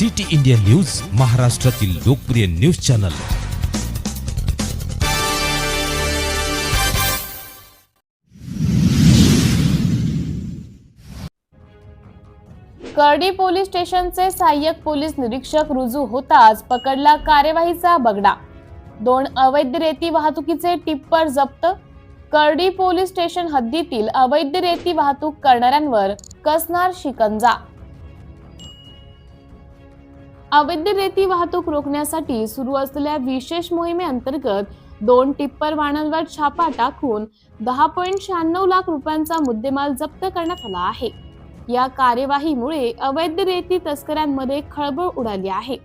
City India news महाराष्ट्रातील लोकप्रिय news channel. करडी पोलीस स्टेशनचे सहाय्यक पोलीस निरीक्षक रुजू होताच पकडला कार्यवाहीचा बगडा. दोन अवैध रेती वाहतुकीचे टिप्पर जप्त. करडी पोलीस स्टेशन हद्दीतील अवैध रेती वाहतूक करणाऱ्यांवर कसणार शिकंजा? अवैध रेती वाहतूक रोखण्यासाठी सुरू असलेल्या विशेष मोहिमेअंतर्गत दोन टिप्पर वाहनांवर छापा टाकून दहा पॉईंट शहाण्णव लाख रुपयांचा मुद्देमाल जप्त करण्यात आला आहे. या कार्यवाहीमुळे अवैध रेती तस्करांमध्ये खळबळ उडाली आहे.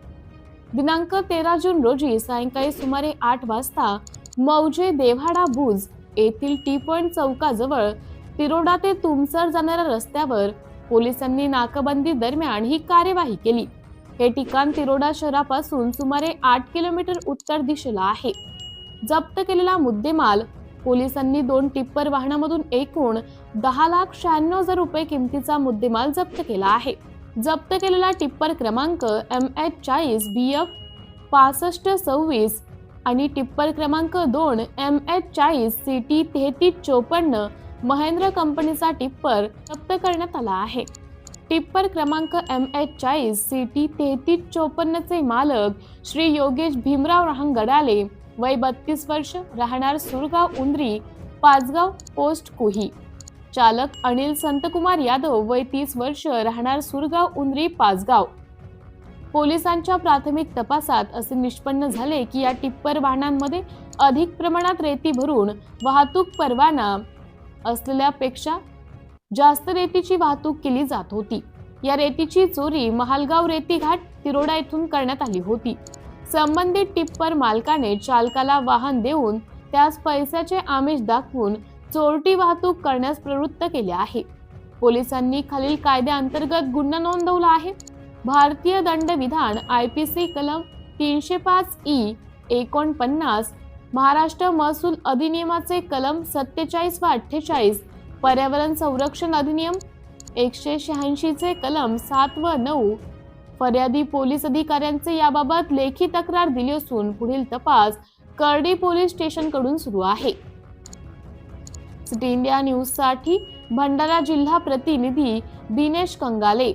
दिनांक तेरा जून रोजी सायंकाळी सुमारे आठ वाजता मौजे देव्हाडा भुज येथील टी पॉईंट चौकाजवळ तिरोडा ते तुमसर जाणाऱ्या रस्त्यावर पोलिसांनी नाकाबंदी दरम्यान ही कार्यवाही केली. हे ठिकाण तिरोडा शहरापासून सुमारे आठ किलोमीटर उत्तर दिशेला आहे. जप्त केलेला मुद्देमाल पोलिसांनी दोन टिप्पर वाहनामधून एकूण दहा लाख शहाण्णव हजार रुपये किमतीचा मुद्देमाल जप्त केला आहे. जप्त केलेला टिप्पर क्रमांक एम एच चाळीस बी एफ पासष्ट सव्वीस आणि टिप्पर क्रमांक दोन एम एच चाळीस सी टी तेहतीस चोपन्न महेंद्र कंपनीचा टिप्पर जप्त करण्यात आला आहे. टिप्पर क्रमांक एम एच चाळीस सी टी तेहतीस चोपन्नचे मालक श्री योगेश भीमराव रहांगडाले वय बत्तीस वर्ष राहणार सुरगाव उंद्री पाचगाव पोस्ट कुही. चालक अनिल संतकुमार यादव वय तीस वर्ष राहणार सुरगाव उंद्री पाचगाव. पोलिसांच्या प्राथमिक तपासात असे निष्पन्न झाले की या टिप्पर वाहनांमध्ये अधिक प्रमाणात रेती भरून वाहतूक परवाना असलेल्यापेक्षा जास्त रेतीची वाहतूक केली जात होती. या रेतीची चोरी महालगाव रेती घाट तिरोडा येथून करण्यात आली होती. संबंधित टिप्पर मालकाने चालकाला वाहन देऊन त्यास पैशाचे आमिष दाखवून चोरटी वाहतूक करण्यास प्रवृत्त केले आहे. पोलिसांनी खालील कायद्याअंतर्गत गुन्हा नोंदवला आहे. भारतीय दंडविधान आय पी सी कलम तीनशे पाच ई एकोणपन्नास महाराष्ट्र महसूल अधिनियमाचे कलम सत्तेचाळीस व अठ्ठेचाळीस पर्यावरण संरक्षण अधिनियम एकशे शहाऐंशीचे कलम सात व नऊ. फर्यादी पोलीस अधिकाऱ्यांचे याबाबत लेखी तक्रार दिली असून पुढील तपास करडी पोलीस स्टेशनकडून सुरू आहे. सिटी इंडिया न्यूजसाठी भंडारा जिल्हा प्रतिनिधी दिनेश कंगाले.